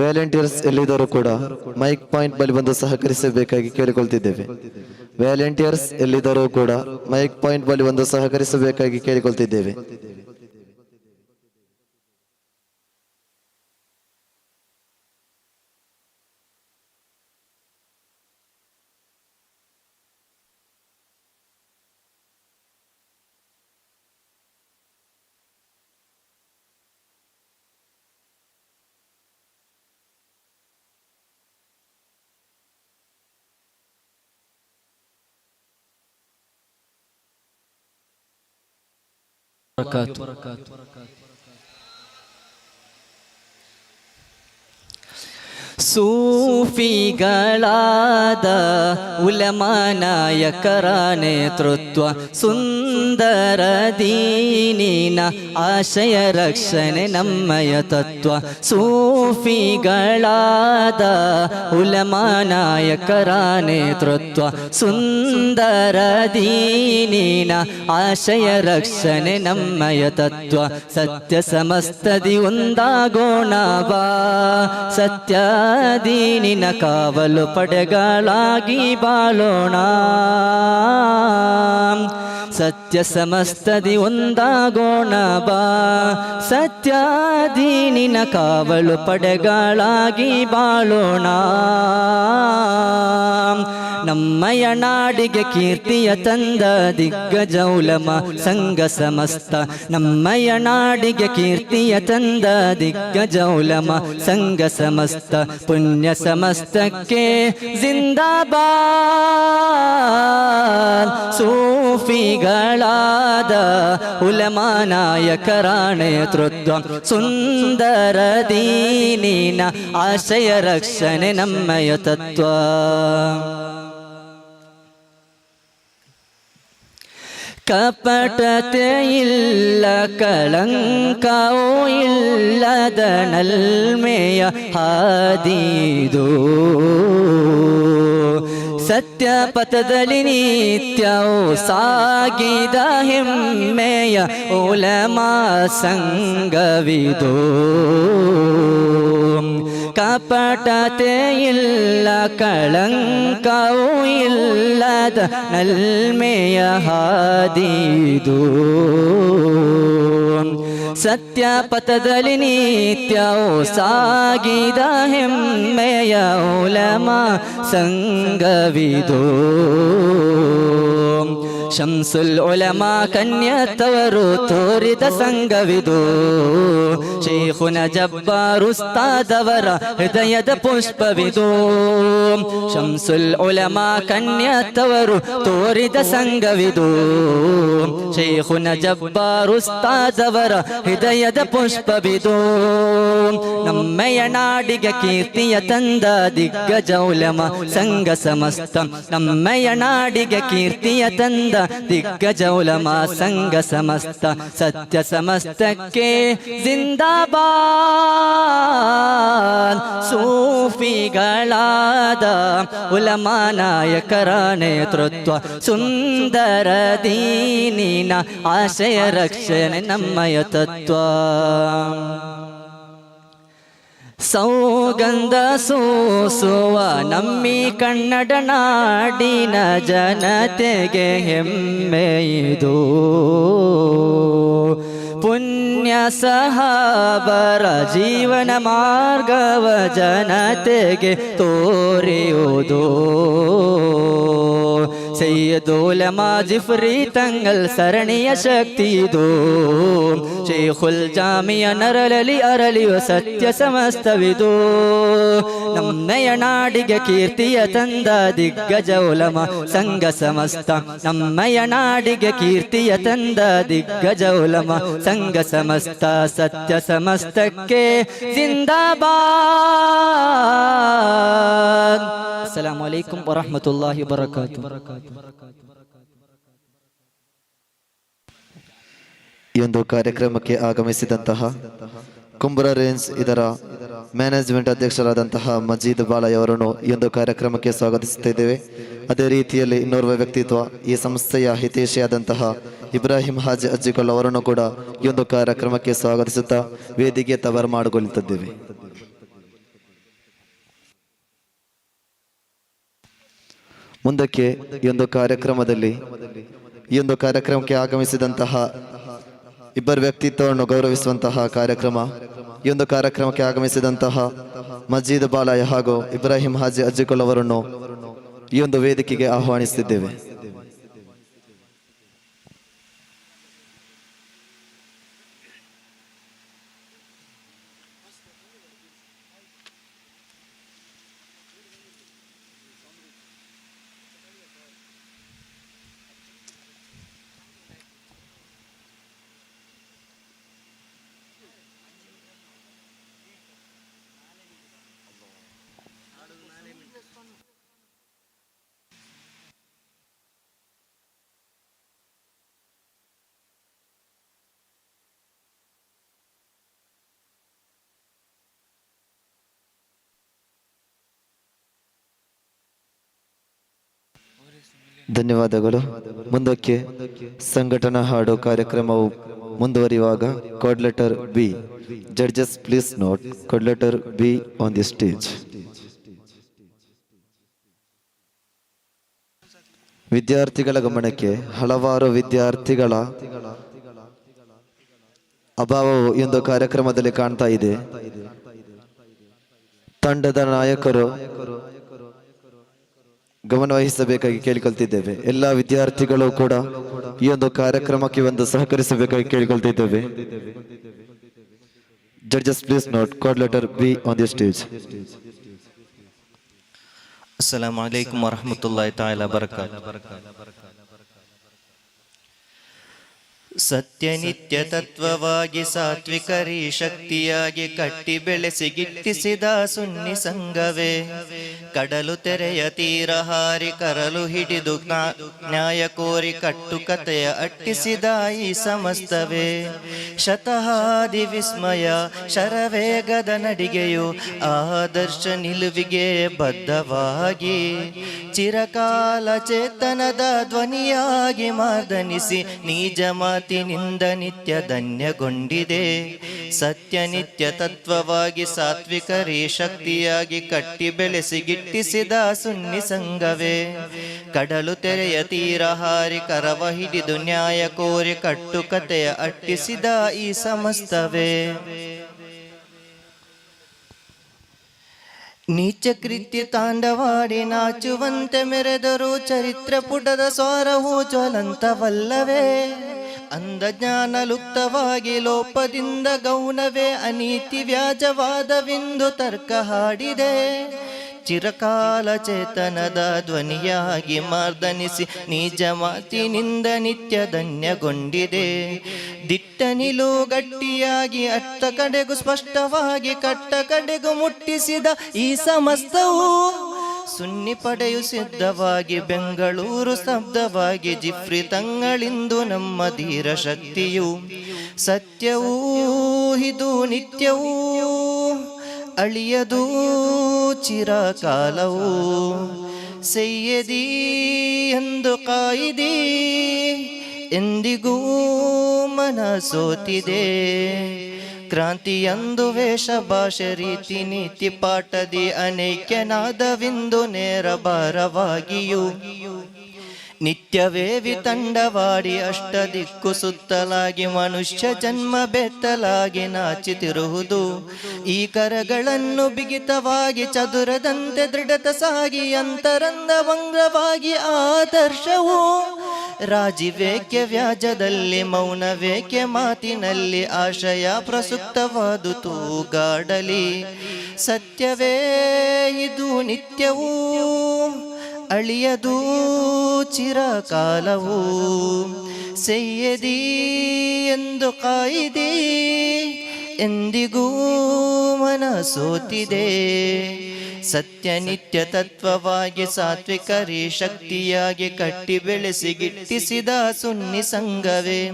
ವ್ಯಾಲೆಂಟಿಯರ್ಸ್ ಎಲ್ಲಿದ್ದರೂ ಕೂಡ mic point ಬಳಿ ಬಂದು ಸಹಕರಿಸಬೇಕಾಗಿ ಕೇಳಿಕೊಳ್ತಿದ್ದೇವೆ. ವ್ಯಾಲೆಂಟಿಯರ್ಸ್ ಎಲ್ಲಿದ್ದರೂ ಕೂಡ ಮೈಕ್ ಪಾಯಿಂಟ್ ಬಳಿ ಬಂದು ಸಹಕರಿಸಬೇಕಾಗಿ ಕೇಳಿಕೊಳ್ತಿದ್ದೇವೆ. ಸೂಫಿಗಳಾದ ಉಲಮಾನಾಯಕರ ನೇತೃತ್ವ ಸುಂದರ ದೀನಿನ ಆಶಯ ರಕ್ಷಣೆ ನಮ್ಮಯ ತತ್ವ. ಸೂಫಿಗಳಾದ ಉಲಮಾನಾಯಕರ ನೇತೃತ್ವ. ಸುಂದರ ದೀನಿನ ಆಶಯ ರಕ್ಷಣೆ ನಮ್ಮಯ ತತ್ವ. ಸತ್ಯ ಸಮಸ್ತದಿ ಒಂದಾಗೋಣ ಬಾ ಸತ್ಯ ದೀನಿನ ಕಾವಲು ಪಡೆಗಳಾಗಿ ಬಾಳೋಣ. ಸತ್ಯ ಸಮಸ್ತದಿ ಒಂದಾಗೋಣ ಬಾ. ಸತ್ಯ ದೀನಿನ ಕಾವಲು ಪಡೆಗಳಾಗಿ ಬಾಳೋಣ. ನಮ್ಮಯ ನಾಡಿಗೆ ಕೀರ್ತಿಯ ತಂದ ದಿಗ್ಗಜ ಉಲಮ ಸಂಘ ಸಮಸ್ತ ನಮ್ಮಯ ನಾಡಿಗೆ ಕೀರ್ತಿಯ ತಂದ ದಿಗ್ಗಜ ಉಲಮ ಸಂಘ ಸಮಸ್ತ ಪುಣ್ಯ ಸಮಸ್ತಕ್ಕೆ ಜಿಂದಾಬಾದ್ ಸೂಫಿಗಳಾದ ಉಲಮಾ ನಾಯಕರ ನೇತೃತ್ವ ಸುಂದರ ದೀನಿನ ಆಶಯ ರಕ್ಷಣೆ ನಮ್ಮಯ ತತ್ವ ಕಪಟತೆ ಇಲ್ಲ ಕಳಂಕವೂ ಇಲ್ಲದ ನಲ್ಮೆಯ ಹಾದಿದು ಸತ್ಯ ಪಥದಲ್ಲಿ ನಿತ್ಯವೂ ಸಾಗಿದ ಹೆಮ್ಮೆಯ ಉಲಮಾ ಸಂಗವಿದು ಕಪಟತೆ ಇಲ್ಲ ಕಳಂಕವೂ ಇಲ್ಲದ ನಲ್ಮೆಯ ಹಾದಿದು ಸತ್ಯ ಪಥದಲ್ಲಿ ನಿತ್ಯವೂ ಸಾಗಿದ ಹೆಮ್ಮೆಯ ಉಲಮ ಸಂಗವಿದು ಶಂಸುಲ್ ಉಲಮ ಕನ್ಯತ್ತವರು ತೋರಿದ ಸಂಘವಿದು ಶೇಖುನ ಜಬ್ಬಾರುಸ್ತಾದವರ ಹೃದಯದ ಪುಷ್ಪವಿದು ಶಂಸುಲ್ ಉಲಮ ಕನ್ಯತ್ತವರು ತೋರಿದ ಸಂಘವಿದು ಶೇಖುನ ಜಬ್ಬಾರುಸ್ತಾದವರ ಹೃದಯದ ಪುಷ್ಪವಿದು. ನಮ್ಮಯ ನಾಡಿಗೆ ಕೀರ್ತಿಯ ತಂದ ದಿಗ್ಗಜ ಉಲಮ ಸಂಘ ಸಮಸ್ತ. ನಮ್ಮಯ ನಾಡಿಗೆ ಕೀರ್ತಿಯ ತಂದ ದಿಗ್ಗಜ ಉಲಮ ಸಂಘ ಸಮಸ್ತ. ಸತ್ಯ ಸಮಸ್ತಕ್ಕೆ ಜಿಂದಾಬಾದ್. ಸೂಫಿಗಳಾದ ಉಲಮ ನಾಯಕರ ನೇತೃತ್ವ. ಸುಂದರ ದೀನಿನ ಸೌಗಂಧ ಸೂಸುವ ನಮ್ಮಿ ಕನ್ನಡ ನಾಡಿನ ಜನತೆಗೆ ಹೆಮ್ಮೆಯಿದು ಪುಣ್ಯ ಸಹಬರ ಜೀವನ ಮಾರ್ಗವ ಜನತೆಗೆ ತೋರಿಯುವುದು. ಸೈಯದೋಲಮಾ ಜಿಫ್ರಿ ತಂಗಲ್ ಸರಣಿಯ ಶಕ್ತಿದು ಶೇಖುಲ್ ಜಾಮಿಯ ನರಳಲಿ ಅರಳಿಯುವ ಸತ್ಯ ಸಮಸ್ತವಿದು ನಮ್ಮಯ ನಾಡಿಗೆ ಕೀರ್ತಿಯ ತಂದ ದಿಗ್ಗಜ ಉಲಮ ಸಂಘ ಸಮಸ್ತ ನಮ್ಮಯ ನಾಡಿಗೆ ಕೀರ್ತಿಯ ತಂದ ದಿಗ್ಗಜ ಉಲಮ ಸಂಘ ಸಮಸ್ತ ಸತ್ಯ ಸಮಸ್ತಕ್ಕೆ ಜಿಂದಾಬಾದ್ ಅಸ್ಸಲಾಮು ಅಲೈಕುಂ ವರಹಮತುಲ್ಲಾಹಿ ವಬರಕಾತು ಈ ಒಂದು ಕಾರ್ಯಕ್ರಮಕ್ಕೆ ಆಗಮಿಸಿದಂತಹ ಕುಂಬ್ರ ರೇಂಜ್ ಇದರ ಮ್ಯಾನೇಜ್ಮೆಂಟ್ ಅಧ್ಯಕ್ಷರಾದಂತಹ ಮಜೀದ್ ಬಾಲಯವರನ್ನು ಈ ಒಂದು ಕಾರ್ಯಕ್ರಮಕ್ಕೆ ಸ್ವಾಗತಿಸುತ್ತಿದ್ದೇವೆ ಅದೇ ರೀತಿಯಲ್ಲಿ ಇನ್ನೋರ್ವ ವ್ಯಕ್ತಿತ್ವ ಈ ಸಂಸ್ಥೆಯ ಹಿತೈಷಿಯಾದಂತಹ ಇಬ್ರಾಹಿಂ ಹಾಜ್ ಅಜ್ಜಿಕೊಲ್ ಅವರನ್ನು ಕೂಡ ಈ ಒಂದು ಕಾರ್ಯಕ್ರಮಕ್ಕೆ ಸ್ವಾಗತಿಸುತ್ತಾ ವೇದಿಕೆ ತವರು ಮಾಡಿಕೊಳ್ಳುತ್ತಿದ್ದೇವೆ ಮುಂದಕ್ಕೆ ಈ ಒಂದು ಕಾರ್ಯಕ್ರಮದಲ್ಲಿ, ಈ ಒಂದು ಕಾರ್ಯಕ್ರಮಕ್ಕೆ ಆಗಮಿಸಿದಂತಹ ಇಬ್ಬರು ವ್ಯಕ್ತಿತ್ವವನ್ನು ಗೌರವಿಸುವಂತಹ ಕಾರ್ಯಕ್ರಮ, ಈ ಒಂದು ಕಾರ್ಯಕ್ರಮಕ್ಕೆ ಆಗಮಿಸಿದಂತಹ ಮಜೀದ್ ಬಾಲಾಯ ಹಾಗೂ ಇಬ್ರಾಹಿಂ ಹಾಜಿ ಅಜ್ಜಿಕೊಲ್ ಅವರನ್ನು ಈ ಒಂದು ವೇದಿಕೆಗೆ ಆಹ್ವಾನಿಸುತ್ತಿದ್ದೇವೆ ಧನ್ಯವಾದಗಳು. ಮುಂದಕ್ಕೆ ಸಂಘಟನಾ ಹಾಡು ಕಾರ್ಯಕ್ರಮವು ಮುಂದುವರಿಯುವಾಗ code letter B judges please note code letter B on the stage ವಿದ್ಯಾರ್ಥಿಗಳ ಗಮನಕ್ಕೆ ಹಲವಾರು ವಿದ್ಯಾರ್ಥಿಗಳ ಅಭಾವವು ಇಂದು ಕಾರ್ಯಕ್ರಮದಲ್ಲಿ ಕಾಣ್ತಾ ಇದೆ. ತಂಡದ ನಾಯಕರು ಗಮನವಹಿಸಬೇಕಾಗಿ ಕೇಳಿಕೊಳ್ತಿದ್ದೇವೆ. ಎಲ್ಲ ವಿದ್ಯಾರ್ಥಿಗಳು ಕೂಡ ಈ ಒಂದು ಕಾರ್ಯಕ್ರಮಕ್ಕೆ ಒಂದು ಸಹಕರಿಸಬೇಕಾಗಿ ಕೇಳಿಕೊಳ್ತಿದ್ದೇವೆ. Judges please note code letter B on the stage ಅಲೈಕುಮ್ ವರಹಮತುಲ್ಲಾಹಿ ತಾಲ ಬರಕಾತ್ ಸತ್ಯನಿತ್ಯ ತತ್ವವಾಗಿ ಸಾತ್ವಿಕರಿ ಶಕ್ತಿಯಾಗಿ ಕಟ್ಟಿ ಬೆಳೆಸಿ ಗಿಟ್ಟಿಸಿದ ಸುನ್ನಿ ಸಂಘವೇ. ಕಡಲು ತೆರೆಯ ತೀರ ಹಾರಿ ಕರಲು ಹಿಡಿದು ನ್ಯಾಯ ಕೋರಿ ಕಟ್ಟುಕತೆಯ ಅಟ್ಟಿಸಿದ ಈ ಸಮಸ್ತವೇ. ಶತಹಾದಿ ವಿಸ್ಮಯ, ಶರವೇಗದ ನಡಿಗೆಯು ಆದರ್ಶ ನಿಲುವಿಗೆ ಬದ್ಧವಾಗಿ, ಚಿರಕಾಲ ಚೇತನದ ಧ್ವನಿಯಾಗಿ ಮಾರ್ದನಿಸಿ, ನಿಜ ಮಾತಿನಿಂದ ನಿತ್ಯ ಧನ್ಯಗೊಂಡಿದೆ. ಸತ್ಯ ನಿತ್ಯ ತತ್ವವಾಗಿ ಸಾತ್ವಿಕರೇ ಶಕ್ತಿಯಾಗಿ ಕಟ್ಟಿ ಬೆಳೆಸಿ ಗಿಟ್ಟಿಸಿದ ಸುನ್ನಿ ಸಂಘವೇ. ಕಡಲು ತೆರೆಯ ತೀರ ಹಾರಿ ಕರವ ಹಿಡಿದು ನ್ಯಾಯ ಕೋರಿ ಕಟ್ಟುಕತೆಯ ಅಟ್ಟಿಸಿದ ಈ ಸಮಸ್ತವೇ. ನೀಚ ಕೃತ್ಯ ತಾಂಡವಾಡಿ ನಾಚುವಂತೆ ಮೆರೆದರು ಚರಿತ್ರ ಪುಟದ ಸ್ವರವು ಜ್ವಲಂತವಲ್ಲವೇ? ಅಂದ ಜ್ಞಾನ ಲುಪ್ತವಾಗಿ ಲೋಪದಿಂದ ಗೌನವೇ ಅನೀತಿ ವ್ಯಾಜವಾದವೆಂದು ತರ್ಕ ಹಾಡಿದೆ. ಚಿರಕಾಲ ಚೇತನದ ಧ್ವನಿಯಾಗಿ ಮಾರ್ದನಿಸಿ ನಿಜ ಮಾತಿನಿಂದ ನಿತ್ಯ ಧನ್ಯಗೊಂಡಿದೆ. ದಿಟ್ಟ ನಿಲು ಗಟ್ಟಿಯಾಗಿ ಅಟ್ಟ ಕಡೆಗೂ ಸ್ಪಷ್ಟವಾಗಿ ಕಟ್ಟ ಕಡೆಗೂ ಮುಟ್ಟಿಸಿದ ಈ ಸಮಸ್ತವು ಸುನ್ನಿ ಪಡೆಯು ಸಿದ್ಧವಾಗಿ ಬೆಂಗಳೂರು ಸ್ತಬ್ಧವಾಗಿ ಜಿಫ್ರಿ ತಂಗಳಿಂದು ನಮ್ಮ ಧೀರ ಶಕ್ತಿಯು ಸತ್ಯವೂ ಇದು ನಿತ್ಯವೂ ಅಳಿಯದು ಚಿರಕಾಲವು. ಸೈಯದಿ ಎಂದು ಕಾಯಿದೆ, ಎಂದಿಗೂ ಮನ ಸೋತಿದೆ ಕ್ರಾಂತಿಯಂದು ವೇಷ ಭಾಷೆ ರೀತಿ ನೀತಿ ಪಾಠದಿ ಅನೇಕ್ಯನಾದವಿಂದು ನೇರ ಭಾರವಾಗಿಯೂ. ನಿತ್ಯವೇ ವಿತಂಡವಾಡಿ ಅಷ್ಟ ದಿಕ್ಕು ಸುತ್ತಲಾಗಿ ಮನುಷ್ಯ ಜನ್ಮ ಬೆತ್ತಲಾಗಿ ನಾಚಿತಿರುವುದು. ಈ ಕರಗಳನ್ನು ಬಿಗಿತವಾಗಿ ಚದುರದಂತೆ ದೃಢತ ಸಾಗಿ ಅಂತರಂದ ಭಂಗವಾಗಿ ಆದರ್ಶವು. ರಾಜಿವೇಕೆ ವ್ಯಾಜದಲ್ಲಿ, ಮೌನವೇಕೆ ಮಾತಿನಲ್ಲಿ ಆಶಯ ಪ್ರಸುಕ್ತವಾದು ತೂಗಾಡಲಿ. ಸತ್ಯವೇ, ಇದು ನಿತ್ಯವೂ. ಅಳಿಯದು ಚಿರಕಾಲವು. ಸೆಯ್ಯದಿ ಎಂದು ಕಾಯಿದೆ ಎಂದಿಗೂ ಮನ ಸೋತಿದೆ ಸತ್ಯ ನಿತ್ಯ ತತ್ವವಾಗಿ ಸಾತ್ವಿಕರಿ ಶಕ್ತಿಯಾಗಿ ಕಟ್ಟಿ ಬೆಳೆಸಿ ಗಿಟ್ಟಿಸಿದ ಸುನ್ನಿ ಸಂಘವೇ.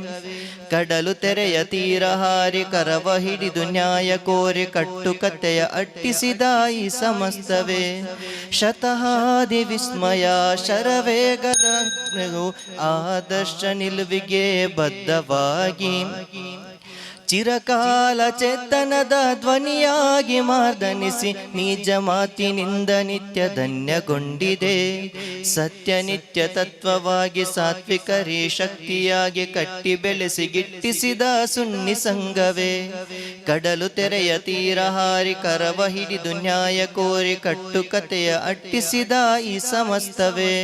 ಕಡಲು ತೆರೆಯ ತೀರ ಹಾರಿ ಕರವ ಹಿಡಿದು ನ್ಯಾಯ ಕೋರಿ ಕಟ್ಟುಕತೆಯ ಅಟ್ಟಿಸಿದ ಈ ಸಮಸ್ತವೇ. ಶತಹಾದಿ ವಿಸ್ಮಯ ಶರವೇಗದ ಆದರ್ಶ ನಿಲುವಿಗೆ ಬದ್ಧವಾಗಿ ಚಿರಕಾಲ ಚೇತನದ ಧ್ವನಿಯಾಗಿ ಮಾರ್ದನಿಸಿ ನಿಜ ಮಾತಿನಿಂದ ನಿತ್ಯ ಧನ್ಯಗೊಂಡಿದೆ. ಸತ್ಯ ನಿತ್ಯ ತತ್ವವಾಗಿ ಸಾತ್ವಿಕರಿ ಶಕ್ತಿಯಾಗಿ ಕಟ್ಟಿ ಬೆಳೆಸಿ ಗಿಟ್ಟಿಸಿದ ಸುನ್ನಿ ಸಂಘವೇ. ಕಡಲು ತೆರೆಯ ತೀರ ಹಾರಿ ಕರವ ಹಿಡಿದು ನ್ಯಾಯ ಕೋರಿ ಕಟ್ಟುಕತೆಯ ಅಟ್ಟಿಸಿದ ಈ ಸಮಸ್ತವೇ.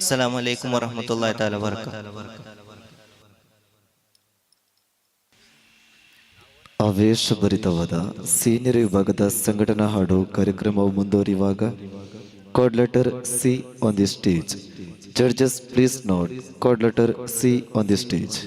ಸಲಾಮ್ ಅಲೈಕುಮ್ ವರಹಮತುಲ್ಲಾಹಿ ತಾಲ ವರ್ಕ ಆವೇಶಭರಿತವಾದ ಸೀನಿಯರ್ ವಿಭಾಗದ ಸಂಘಟನಾ ಹಾಡು ಕಾರ್ಯಕ್ರಮವು ಮುಂದುವರಿಯುವಾಗ code letter C on the stage judges please note code letter C on the stage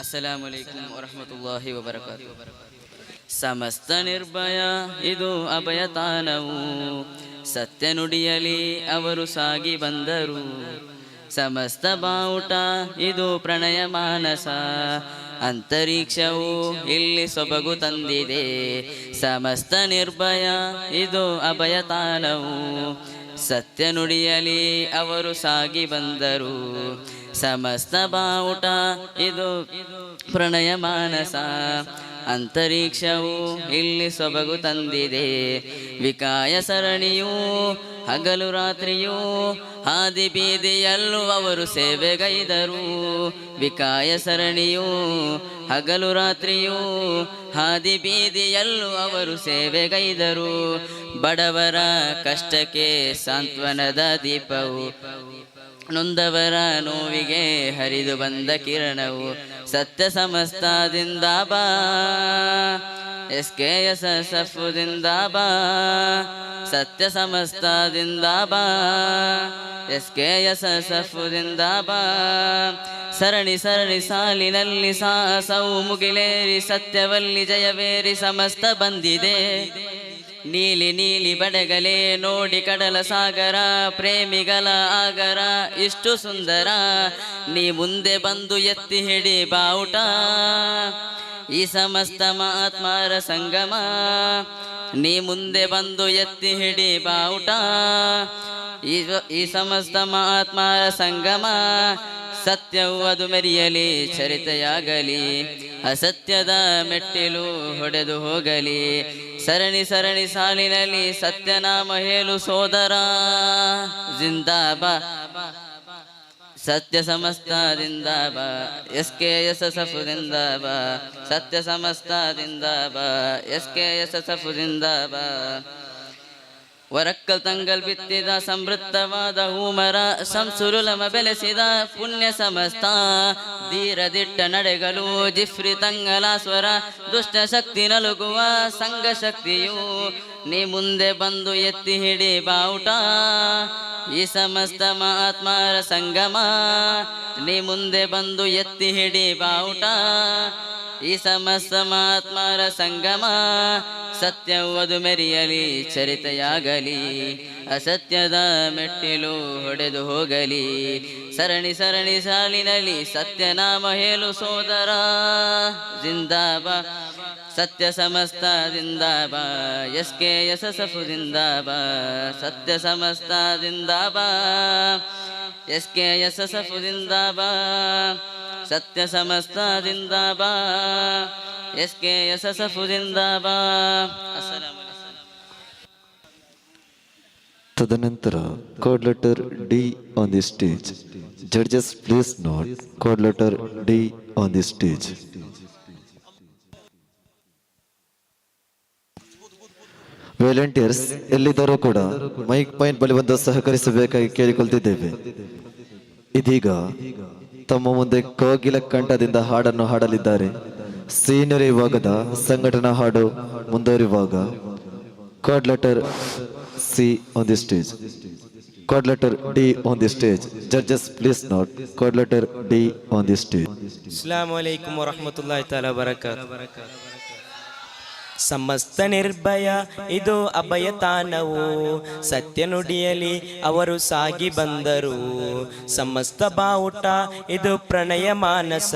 ಅಸ್ಸಲಾಮು ಅಲೈಕುಂ ವರಹಮತುಲ್ಲಾಹಿ ವಬರಕಾತು ಸಮಸ್ತ ನಿರ್ಭಯ, ಇದು ಅಭಯ ತಾನವು ಸತ್ಯ ನುಡಿಯಲಿ ಅವರು ಸಾಗಿ ಬಂದರು. ಸಮಸ್ತ ಬಾವುಟ, ಇದು ಪ್ರಣಯ ಮಾನಸ. ಅಂತರಿಕ್ಷವು ಇಲ್ಲಿ ಸೊಬಗು ತಂದಿದೆ. ಸಮಸ್ತ ನಿರ್ಭಯ, ಇದು ಅಭಯ ತಾನವು ಸತ್ಯ ನುಡಿಯಲಿ ಅವರು ಸಾಗಿ ಬಂದರು. ಸಮಸ್ತ ಬಾವುಟ, ಇದು ಪ್ರಣಯ ಮಾನಸ. ಅಂತರಿಕ್ಷವು ಇಲ್ಲಿ ಸೊಬಗು ತಂದಿದೆ. ವಿಕಾಯ ಸರಣಿಯೂ, ಹಗಲು ರಾತ್ರಿಯೂ, ಹಾದಿ ಬೀದಿಯಲ್ಲೂ ಅವರು ಸೇವೆಗೈದರು. ವಿಕಾಯ ಸರಣಿಯೂ, ಹಗಲು ರಾತ್ರಿಯೂ, ಹಾದಿ ಬೀದಿಯಲ್ಲೂ ಅವರು ಸೇವೆಗೈದರು. ಬಡವರ ಕಷ್ಟಕ್ಕೆ ಸಾಂತ್ವನದ ದೀಪವು, ನೊಂದವರ ನೋವಿಗೆ ಹರಿದು ಬಂದ ಕಿರಣವು ಸತ್ಯ ಸಮಸ್ತದಿಂದ ಬಾ. S K S S F ಬಾ. ಸತ್ಯ ಸಮಸ್ತದಿಂದ ಬಾ. S K S S F ಬಾ. ಸರಣಿ ಸರಣಿ ಸಾಲಿನಲ್ಲಿ ಸಾಹಸವು ಮುಗಿಲೇರಿ ಸತ್ಯವಲ್ಲಿ ಜಯವೇರಿ, ಸಮಸ್ತ ಬಂದಿದೆ. ನೀಲಿ ನೀಲಿ ಬಡಗಲೇ ನೋಡಿ ಕಡಲ ಸಾಗರ, ಪ್ರೇಮಿಗಳ ಆಗರ, ಇಷ್ಟು ಸುಂದರ. ನೀ ಮುಂದೆ ಬಂದು ಎತ್ತಿ ಹಿಡಿ ಬಾವುಟ. ಈ ಸಮಸ್ತ ಮಹಾತ್ಮರ ಸಂಗಮ, ನೀ ಮುಂದೆ ಬಂದು ಎತ್ತಿ ಹಿಡಿ ಬಾವುಟ. ಈ ಸಮಸ್ತ ಮಹಾತ್ಮರ ಸಂಗಮ ಸತ್ಯವು ಅದು ಮೆರೆಯಲಿ, ಚರಿತೆಯಾಗಲಿ, ಅಸತ್ಯದ ಮೆಟ್ಟಿಲು ಹೊಡೆದು ಹೋಗಲಿ. ಸರಣಿ ಸರಣಿ ಸಾಲಿನಲ್ಲಿ ಸತ್ಯನಾಮ ಹೇಳು ಸೋದರ. ಜಿಂದಾಬಾ. ಸತ್ಯ ಸಮಸ್ತದಿಂದ ಬಾ. ಎಸ್ ಕೆ ಎಸ್ ಸಫುದಿಂದ ಬಾ. ಸತ್ಯ ಸಮಸ್ತದಿಂದ ಬಾ. ಎಸ್ ಕೆ ಎಸ್ ಸಫುದಿಂದ ಎಫ್ ಬಾ. ವರಕ್ಕಲ್ ತಂಗಲ್ ಬಿತ್ತಿದ ಸಮೃದ್ಧವಾದ ಹೂಮರ ಸಂಸುರುಲಮ ಬೆಲೆಸಿದ ಪುಣ್ಯ ಸಮಸ್ತ. ಧೀರದಿಟ್ಟ ನಡೆಗಳು ಜಿಫ್ರಿ ತಂಗಲ ಸ್ವರ ದುಷ್ಟ ಶಕ್ತಿ ನಲುಗುವ ಸಂಘ ಶಕ್ತಿಯು ನೀ ಮುಂದೆ ಬಂದು ಎತ್ತಿ ಹಿಡಿ ಬಾವುಟ. ಈ ಸಮಸ್ತ ಮಹಾತ್ಮರ ಸಂಗಮ ನೀ ಮುಂದೆ ಬಂದು ಎತ್ತಿ ಹಿಡಿ ಬಾವುಟ. ಈ ಸಮಸ್ತ ಮಹಾತ್ಮರ ಸಂಗಮ ಸತ್ಯವದು ಮೆರೆಯಲಿ, ಚರಿತೆಯಾಗಲಿ. ಅಸತ್ಯದ ಮೆಟ್ಟಿಲು ಹೊಡೆದು ಹೋಗಲಿ. ಸರಣಿ ಸರಣಿ ಸಾಲಿನಲ್ಲಿ ಸತ್ಯನಾಮ ಹೇಳು ಸೋದರ. ಜಿಂದಾಬ ಸತ್ಯ Samastha ಜಿಂದಾಬ S K S S F ಜಿಂದಾಬ ಸತ್ಯ Samastha ಜಿಂದಾಬ S K S S F ಜಿಂದಾಬ ಸತ್ಯ Samastha ಜಿಂದಾಬ S K S S F ಜಿಂದಾಬ ಅಸ್ಸಲಾಮು ಅಲೈಕುಂ. ತದನಂತರ code letter D on the stage judges please note code letter D on the stage volunteers ಎಲ್ಲಿದ್ದರೂ ಕೂಡ mic point ಬಳಿ ಬಂದು ಸಹಕರಿಸಬೇಕಾಗಿ ಕೇಳಿಕೊಳ್ತಿದ್ದೇವೆ. ಇದೀಗ ತಮ್ಮ ಮುಂದೆ ಕೋಗಿಲ ಕಂಠದಿಂದ ಹಾಡನ್ನು ಹಾಡಲಿದ್ದಾರೆ. ಸೀನಿಯರ್ ವಿಭಾಗದ ಸಂಘಟನಾ ಹಾಡು ಮುಂದುವರಿಯುವಾಗ card letter C on the stage card letter D on the stage judges please note card letter D on the stage Assam ವಲೈಕುಂ ವರಹಮತುಲ್ಲಾಹಿ ತಾಲಾ ಬರಕಾತ್ ಸಮಸ್ತ ನಿರ್ಭಯ. ಇದು ಅಭಯ ತಾಣವು ಸತ್ಯ ನುಡಿಯಲಿ ಅವರು ಸಾಗಿ ಬಂದರು. ಸಮಸ್ತ ಬಾವುಟ, ಇದು ಪ್ರಣಯ ಮಾನಸ.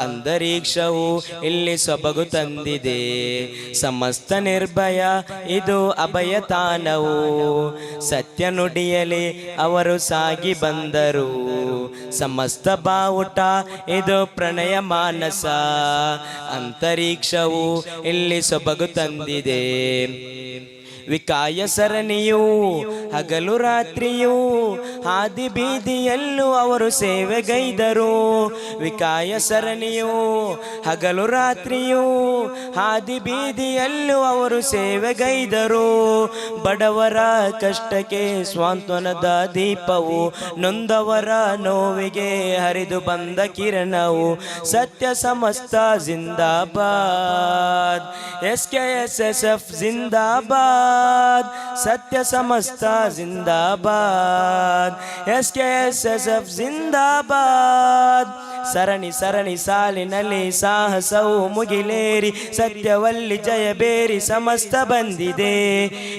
ಅಂತರಿಕ್ಷವು ಇಲ್ಲಿ ಸೊಬಗು ತಂದಿದೆ. ಸಮಸ್ತ ನಿರ್ಭಯ, ಇದು ಅಭಯ ತಾಣವು ಸತ್ಯ ನುಡಿಯಲಿ ಅವರು ಸಾಗಿ ಬಂದರು. ಸಮಸ್ತ ಬಾವುಟ, ಇದು ಪ್ರಣಯ ಮಾನಸ. ಅಂತರಿಕ್ಷವು ಇಲ್ಲಿ ಸೊಬಗು ತಂದಿದೆ. ವಿಕಾಯ ಸರಣಿಯು ಹಗಲು ರಾತ್ರಿಯೂ ಹಾದಿ ಬೀದಿಯಲ್ಲೂ ಅವರು ಸೇವೆಗೈದರು. ವಿಕಾಯ ಸರಣಿಯು, ಹಗಲು ರಾತ್ರಿಯೂ, ಹಾದಿ ಬೀದಿಯಲ್ಲೂ ಅವರು ಸೇವೆಗೈದರು. ಬಡವರ ಕಷ್ಟಕ್ಕೆ ಸ್ವಾಂತ್ವನದ ದೀಪವು ನೊಂದವರ ನೋವಿಗೆ ಹರಿದು ಬಂದ ಕಿರಣವು ಸತ್ಯ ಸಮಸ್ತ ಜಿಂದಾಬಾದ್. S K S S F ಜಿಂದಾಬಾದ್. ಸತ್ಯ ಸಮಸ್ತ ಜಿಂದಾಬಾದ್. S K S S F ಜಿಂದಾಬಾದ್ ಸರಣಿ ಸರಣಿ ಸಾಲಿನಲ್ಲಿ ಸಾಹಸವು ಮುಗಿಲೇರಿ, ಸತ್ಯವಲ್ಲಿ ಜಯ ಬೇರಿ ಸಮಸ್ತ ಬಂದಿದೆ.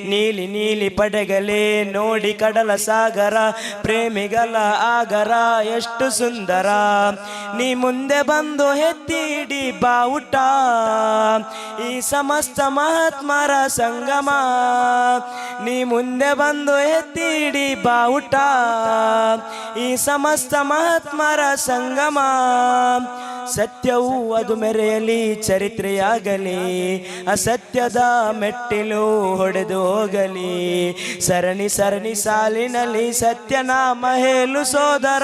ನೀಲಿ ನೀಲಿ ಪಡೆಗಲೇ ನೋಡಿ ಕಡಲ ಸಾಗರ, ಪ್ರೇಮಿಗಳ ಆಗರ ಎಷ್ಟು ಸುಂದರ. ನೀ ಮುಂದೆ ಬಂದು ಹೆತ್ತಿಡಿ ಬಾವುಟ, ಈ ಸಮಸ್ತ ಮಹಾತ್ಮರ ಸಂಗಮ. ನೀ ಮುಂದೆ ಬಂದು ಎತ್ತಿಡಿ ಬಾವುಟ, ಈ ಸಮಸ್ತ ಮಹಾತ್ಮರ ಸಂಗಮ. ಸತ್ಯವು ಅದು ಮೆರೆಯಲಿ, ಚರಿತ್ರೆಯಾಗಲಿ. ಅಸತ್ಯದ ಮೆಟ್ಟಿಲು ಹೊಡೆದು ಹೋಗಲಿ. ಸರಣಿ ಸರಣಿ ಸಾಲಿನಲ್ಲಿ ಸತ್ಯನಾಮ ಹೇಳು ಸೋದರ.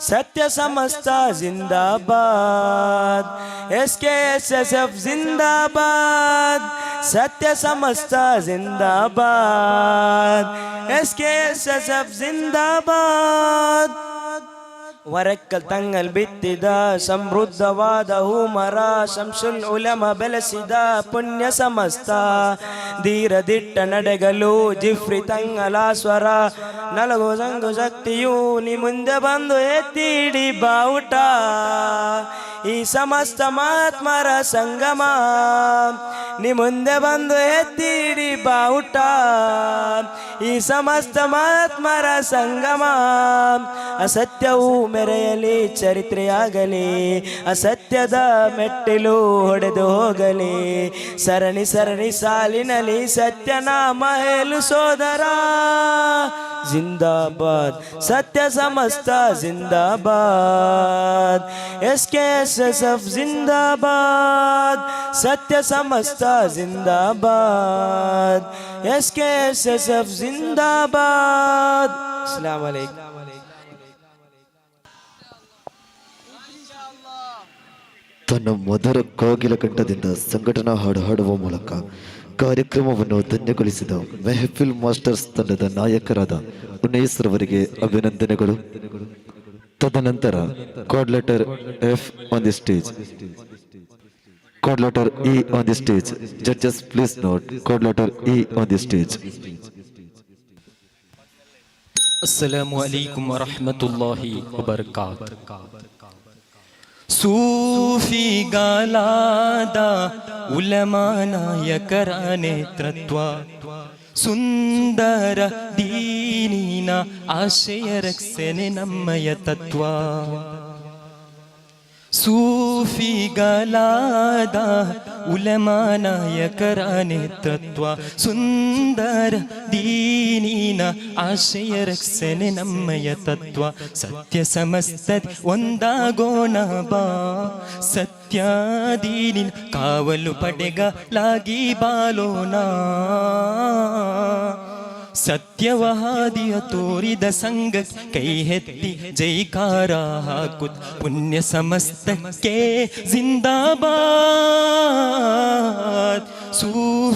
ಸತ್ಯ ಸಮಸ್ತ ಜಿಂದಾಬಾದ್. S K S S F ಜಿಂದಾಬಾದ್. ಸತ್ಯ ಸಮಸ್ತ ಜಿಂದಾಬಾದ್. S K S S F ಜಿಂದಾಬಾದ್. ವರಕ್ಕಲ್ ತಂಗಲ್ ಬಿತ್ತಿದ, ಸಮೃದ್ಧವಾದ ಹೂಮರ ಶಂಸುಲ್ ಉಲಮ ಬೆಳೆಸಿದ ಪುಣ್ಯ ಸಮಸ್ತ. ಧೀರದಿಟ್ಟ ನಡೆಗಲು ಜಿಫ್ರಿ ತಂಗಲ ಸ್ವರ ನಲಗು ಸಂಗು ಶಕ್ತಿಯು ನಿ ಮುಂದೆ ಬಂದು ಎತ್ತಿಡಿ ಬಾವುಟ. ಈ ಸಮಸ್ತ ಮಹಾತ್ಮರ ಸಂಗಮ ನಿ ಮುಂದೆ ಬಂದು ಎತ್ತಿಡಿ ಬಾವುಟ. ಈ ಸಮಸ್ತ ಮಹಾತ್ಮರ ಸಂಗಮ ಅಸತ್ಯವು ಮೆರೆಯಲಿ, ಚರಿತ್ರೆಯಾಗಲಿ, ಅಸತ್ಯದ ಮೆಟ್ಟಿಲು ಹೊಡೆದು ಹೋಗಲಿ. ಸರಣಿ ಸರಣಿ ಸಾಲಿನಲ್ಲಿ ಸತ್ಯನಾಮ ಹೇಳು ಸೋದರ. ಜಿಂದಾಬಾದ್. ಸತ್ಯ ಸಮಸ್ತ ಜಿಂದಾಬಾದ್. S K S S F ಜಿಂದಾಬಾದ್. ಸತ್ಯ ಸಮಸ್ತ ಜಿಂದಾಬಾದ್. S K S S F ಜಿಂದಾಬಾದ್. ಅಸ್ಸಲಾಂ ವಲೈಕುಮ್ ತನ್ನ ಮಧುರ ಕೋಗಿಲ ಕಂಠದಿಂದ ಸಂಘಟನಾ ಹಾಡು ಹಾಡುವ ಮೂಲಕ ಕಾರ್ಯಕ್ರಮವನ್ನು ಧನ್ಯಗೊಳಿಸಿದ ಮೆಹಫಿಲ್ ಮಾಸ್ಟರ್ಸ್ ತಂಡದ ನಾಯಕರಾದ ಉನೇಸ್ ರವರಿಗೆ ಅಭಿನಂದನೆಗಳು. ತದನಂತರ code letter F on the stage code letter E on the stage judges please note code letter letter E on the stage ಅಸ್ಸಲಾಮು ಅಲೈಕುಂ ವರಹಮತುಲ್ಲಾಹಿ ವಬರ್ಕಾತ್ ಸೂಫಿಗಾಲಾದ ಉಲಮಾ ನಾಯಕರ ನೇತೃತ್ವ ಸುಂದರ ದೀನಿನ ಆಶಯ ರಕ್ಷಣೆ ನಮ್ಮಯ ತತ್ವ ಸೂಫಿಗಲಾದ ಉಲಮಾ ನಾಯಕರ ನೇತೃತ್ವ, ಸುಂದರ ದೀನಿನ ಆಶಯ ರಕ್ಷಣೆ ನಮ್ಮಯ ತತ್ವ. ಸತ್ಯ ಸಮಸ್ತ ಒಂದಾಗೋಣ ಬಾ. ಸತ್ಯ ದೀನಿನ ಕಾವಲು ಪಡೆಗಲಾಗಿ ಬಾಲೋಣ ಸತ್ಯವಹಾದಿಯ ತೋರಿದ ಸಂಘ ಕೈ ಎತ್ತಿ ಜೈಕಾರ ಹಾಕುತ್ ಪುಣ್ಯ ಸಮಸ್ತಕ್ಕೆ ಜಿಂದಾಬಾದ್ ಸೂಫಿಗಲಾದ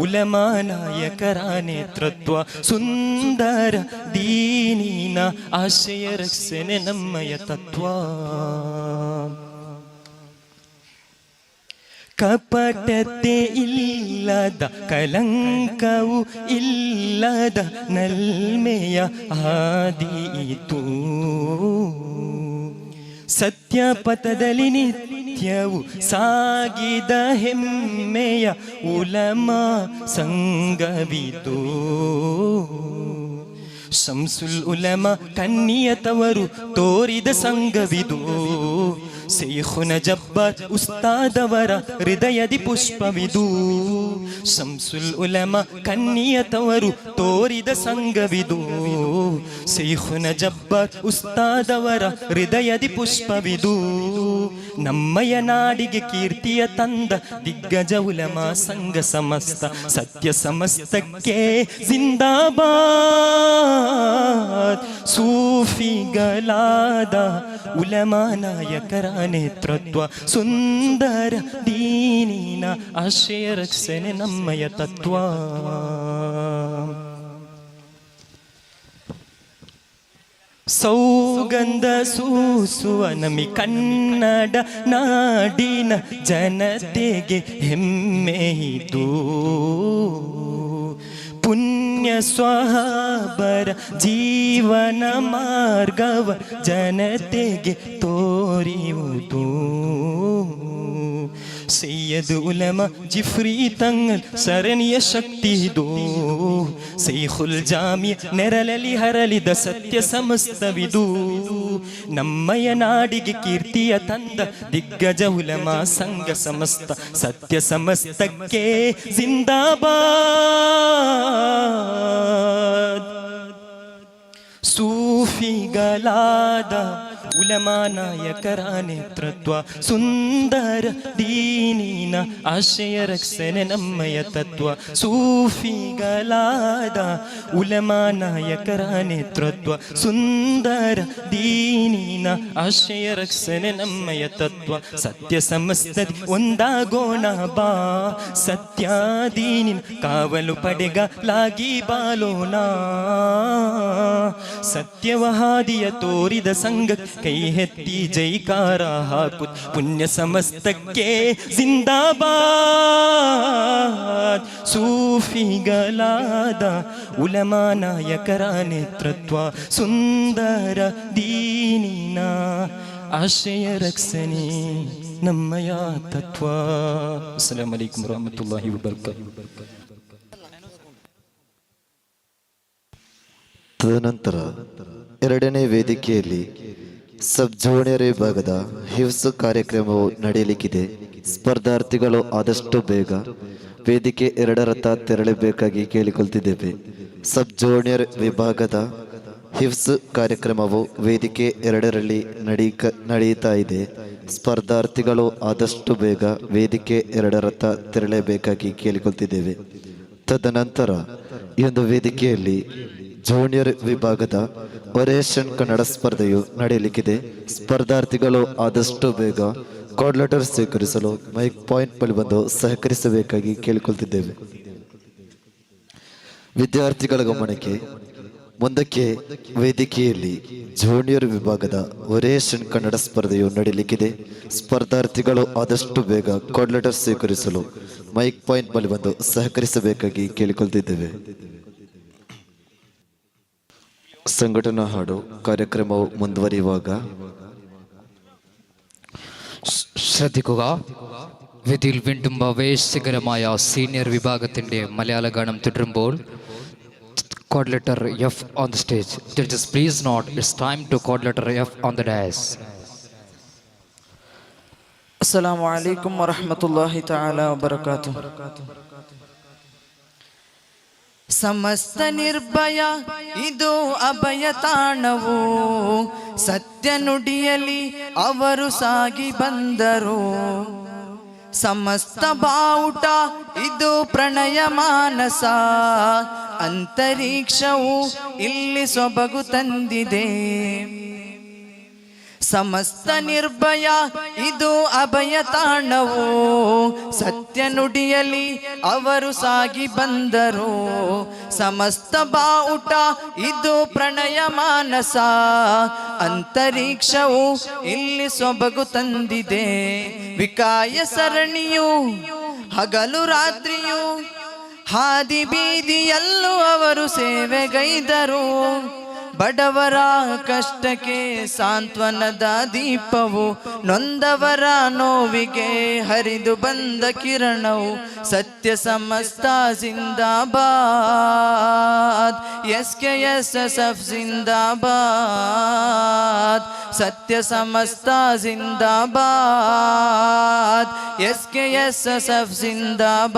ಉಲಮಾ ನಾಯಕರ ನೇತೃತ್ವ ಸುಂದರ ದೀನಿನ ಆಶಯ ರಕ್ಷಣೆ ನಮ್ಮಯ ತತ್ವ ಕಪಟತೆ ಇಲ್ಲದ, ಕಲಂಕವು ಇಲ್ಲದ ನಲ್ಮೆಯ ಆದಿ ಸತ್ಯ ಪಥದಲ್ಲಿ ನಿತ್ಯವು ಸಾಗಿದ ಹೆಮ್ಮೆಯ ಉಲಮ ಸಂಗವಿದು ಶಂಸುಲ್ ಉಲಮ ಕನ್ನಿಯತವರು ತೋರಿದ ಸಂಘವಿದು ശൈഖുന ജബ്ബാർ ഉസ്താദവര ഹൃദയതി പുഷ്പവിദു. ശംസുൽ ഉലമ കന്നിയതവരു തോരിദ സംഗവിദു ശൈഖുന ജബ്ബാർ ഉസ്താദവര ഹൃദയതി പുഷ്പവിദു. ನಮ್ಮಯ ನಾಡಿಗೆ ಕೀರ್ತಿಯ ತಂದ ದಿಗ್ಗಜ ಉಲಮ ಸಂಘ ಸಮಸ್ತ ಸತ್ಯ ಸಮಸ್ತಕ್ಕೆ ಜಿಂದಾಬಾದ್. ಸೂಫಿಗಳಾದ ಉಲಮ ನಾಯಕರ ನೇತೃತ್ವ ಸುಂದರ ದೀನಿನ ಆಶಯ ರಕ್ಷಣೆ ನಮ್ಮಯ ತತ್ವ. ಸೌಗಂಧ ಸೂಸುವ ನಮಿ ಕನ್ನಡ ನಾಡಿನ ಜನತೆಗೆ ಹೆಮ್ಮೆಯಿದು ಪುಣ್ಯ ಸ್ವಹಾಬರ ಜೀವನ ಮಾರ್ಗವ ಜನತೆಗೆ ತೋರಿಯುವುದು ಸೈಯದ್ ಉಲಮ ಜಿಫ್ರಿ ತಂಗಲ್ ಸರಣಿಯ ಶಕ್ತಿ ಇದು ಸೈಹುಲ್ ಜಾಮಿ ನೆರಳಲಿ ಹರಳಿದ ಸತ್ಯ ಸಮಸ್ತವಿದು. ನಮ್ಮಯ ನಾಡಿಗೆ ಕೀರ್ತಿಯ ತಂದ ದಿಗ್ಗಜ ಉಲಮ ಸಂಘ ಸಮಸ್ತ ಸತ್ಯ ಸಮಸ್ತಕ್ಕೆ ಜಿಂದಾಬಾದ್. ಸೂಫಿಗಳಾದ ಉಲಮಾ ನೇತೃತ್ವ, ಸುಂದರ ದೀನಿನ ಆಶಯ ರಕ್ಷಣೆ ನಮ್ಮಯ ತತ್ವ, ಸೂಫಿಗಳಾದ ಉಲಮಾ ನೇತೃತ್ವ, ಸುಂದರ ದೀನಿನ ಆಶಯ ರಕ್ಷಣೆ ನಮ್ಮಯ ತತ್ವ, ಸತ್ಯ ಸಮಸ್ತ ಒಂದಾಗೋಣ ಬಾ ಸತ್ಯ ದೀನಿನ ಕಾವಲು ಪಡೆಗ ಲಾಗಿ ಬಾಲೋಣ ಸತ್ಯವಹಾದಿಯ ತೋರಿದ ಸಂಘ ಕೈ ಎತ್ತಿ ಜೈಕಾರ ಹಾಕು ಪುಣ್ಯ ಸಮಸ್ತಕ್ಕೆ ಜಿಂದಾಬಾದ್ ಸೂಫಿಗಳಾದ ಉಲಮಾ ನಾಯಕರ ನೇತೃತ್ವ ಸುಂದರ ದೀನಿನ ಆಶಯ ರಕ್ಷಣೆ ನಮ್ಮಯ ತತ್ವ ಅಸ್ಸಲಾಂ ವಲೈಕುಂ ವರಹಮತುಲ್ಲಾಹಿ ವಬರ್ಕಾತು ತದನಂತರ ಎರಡನೇ ವೇದಿಕೆಯಲ್ಲಿ ಸಬ್ ಜೂನಿಯರ್ ವಿಭಾಗದ ಹಿವ್ಸ್ ಕಾರ್ಯಕ್ರಮವು ನಡೆಯಲಿಕ್ಕಿದೆ. ಸ್ಪರ್ಧಾರ್ಥಿಗಳು ಆದಷ್ಟು ಬೇಗ ವೇದಿಕೆ ಎರಡರತ್ತ ತೆರಳಬೇಕಾಗಿ ಕೇಳಿಕೊಳ್ತಿದ್ದೇವೆ. ಸಬ್ ಜೂನಿಯರ್ ವಿಭಾಗದ ಹಿವ್ಸ್ ಕಾರ್ಯಕ್ರಮವು ವೇದಿಕೆ ಎರಡರಲ್ಲಿ ನಡೀಕ ನಡೆಯುತ್ತಾ ಇದೆ. ಸ್ಪರ್ಧಾರ್ಥಿಗಳು ಆದಷ್ಟು ಬೇಗ ವೇದಿಕೆ ಎರಡರತ್ತ ತೆರಳಬೇಕಾಗಿ ಕೇಳಿಕೊಳ್ತಿದ್ದೇವೆ. ತದನಂತರ ಈ ಒಂದು ವೇದಿಕೆಯಲ್ಲಿ ಜೂನಿಯರ್ ವಿಭಾಗದ ಒರೇಷನ್ ಕನ್ನಡ ಸ್ಪರ್ಧೆಯು ನಡೆಯಲಿಕ್ಕಿದೆ. ಸ್ಪರ್ಧಾರ್ಥಿಗಳು ಆದಷ್ಟು ಬೇಗ ಕೋಡ್ ಲೆಟರ್ ಸ್ವೀಕರಿಸಲು ಮೈಕ್ ಪಾಯಿಂಟ್ ಬಳಿ ಬಂದು ಸಹಕರಿಸಬೇಕಾಗಿ ಕೇಳಿಕೊಳ್ತಿದ್ದೇವೆ. ವಿದ್ಯಾರ್ಥಿಗಳ ಗಮನಕ್ಕೆ ಮುಂದಕ್ಕೆ ವೇದಿಕೆಯಲ್ಲಿ ಜೂನಿಯರ್ ವಿಭಾಗದ ಒರೇಷನ್ ಕನ್ನಡ ಸ್ಪರ್ಧೆಯು ನಡೆಯಲಿಕ್ಕಿದೆ. ಸ್ಪರ್ಧಾರ್ಥಿಗಳು ಆದಷ್ಟು ಬೇಗ ಕೋಡ್ ಲೆಟರ್ ಸ್ವೀಕರಿಸಲು ಮೈಕ್ ಪಾಯಿಂಟ್ ಬಳಿ ಬಂದು ಸಹಕರಿಸಬೇಕಾಗಿ ಕೇಳಿಕೊಳ್ತಿದ್ದೇವೆ. ಸಂಘಟನಾ ಹಾಡು ಕಾರ್ಯಕ್ರಮ ಮುಂದುವರಿಯುವಾಗ ശ്രദ്ധിക്കുക. വിധിയിൽ വീണ്ടും ആവേശകരമായ സീനിയർ വിഭാഗത്തിന്റെ മലയാള ഗാനം തുടരുമ്പോൾ code letter F on the stage judges please note it's time to code letter F on the dais അസ്സലാമു അലൈക്കും വറഹ്മത്തുള്ളാഹി തആല വബറകാതുഹു. ಸಮಸ್ತ ನಿರ್ಭಯ, ಇದು ಅಭಯ ತಾಣವು. ಸತ್ಯ ನುಡಿಯಲಿ ಅವರು ಸಾಗಿ ಬಂದರು. ಸಮಸ್ತ ಬಾವುಟ, ಇದು ಪ್ರಣಯ ಮಾನಸ. ಅಂತರಿಕ್ಷವು ಇಲ್ಲಿ ಸೊಬಗು ತಂದಿದೆ. ಸಮಸ್ತ ನಿರ್ಭಯ, ಇದು ಅಭಯ ತಾಣವು. ಸತ್ಯ ನುಡಿಯಲಿ ಅವರು ಸಾಗಿ ಬಂದರು. ಸಮಸ್ತ ಬಾವುಟ, ಇದು ಪ್ರಣಯ ಮಾನಸ. ಅಂತರಿಕ್ಷವು ಇಲ್ಲಿ ಸೊಬಗು ತಂದಿದೆ. ವಿಕಾಯ ಸರಣಿಯು, ಹಗಲು ರಾತ್ರಿಯು, ಹಾದಿ ಬೀದಿಯಲ್ಲೂ ಅವರು ಸೇವೆಗೈದರು. ಬಡವರ ಕಷ್ಟಕ್ಕೆ ಸಾಂತ್ವನದ ದೀಪವು ನೊಂದವರ ನೋವಿಗೆ ಹರಿದು ಬಂದ ಕಿರಣವು ಸತ್ಯ ಸಮಸ್ತ ಜಿಂದಾಬಾದ್ S K S S F ಜಿಂದಾಬಾದ್, ಸತ್ಯ ಸಮಸ್ತ ಜಿಂದಾಬಾದ್ S K S S F ಜಿಂದಾಬಾದ್.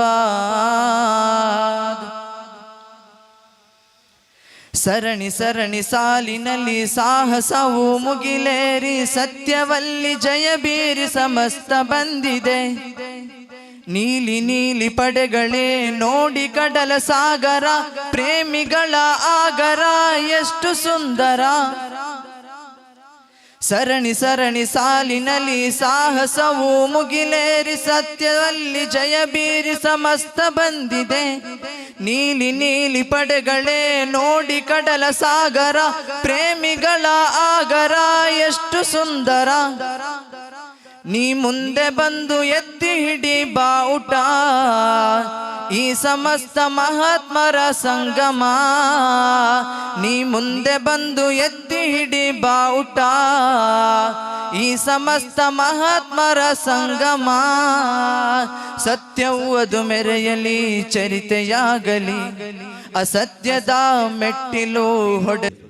ಸರಣಿ ಸರಣಿ ಸಾಲಿನಲ್ಲಿ ಸಾಹಸವು ಮುಗಿಲೇರಿ, ಸತ್ಯವಲ್ಲಿ ಜಯ ಬೀರಿ ಸಮಸ್ತ ಬಂದಿದೆ. ನೀಲಿ ನೀಲಿ ಪಡೆಗಳೇ ನೋಡಿ ಕಡಲ ಸಾಗರ, ಪ್ರೇಮಿಗಳ ಆಗರ ಎಷ್ಟು ಸುಂದರ. ಸರಣಿ ಸರಣಿ ಸಾಲಿನಲ್ಲಿ ಸಾಹಸವು ಮುಗಿಲೇರಿ ಸತ್ಯದಲ್ಲಿ ಜಯ ಬೀರಿ ಸಮಸ್ತ ಬಂದಿದೆ. ನೀಲಿ ನೀಲಿ ಪಡೆಗಳೇ ನೋಡಿ ಕಡಲ ಸಾಗರ ಪ್ರೇಮಿಗಳ ಆಗರ ಎಷ್ಟು ಸುಂದರ. ನೀ ಮುಂದೆ ಬಂದು ಎತ್ತಿ ಹಿಡಿ ಬಾವುಟ ಈ ಸಮಸ್ತ ಮಹಾತ್ಮರ ಸಂಗಮ. ನೀ ಮುಂದೆ ಬಂದು ಎತ್ತಿ ಹಿಡಿ ಬಾವುಟ ಈ ಸಮಸ್ತ ಮಹಾತ್ಮರ ಸಂಗಮ. ಸತ್ಯವು ಅದು ಮೆರೆಯಲಿ, ಚರಿತೆಯಾಗಲಿ. ಅಸತ್ಯದ ಮೆಟ್ಟಿಲು ಹೊಡೆ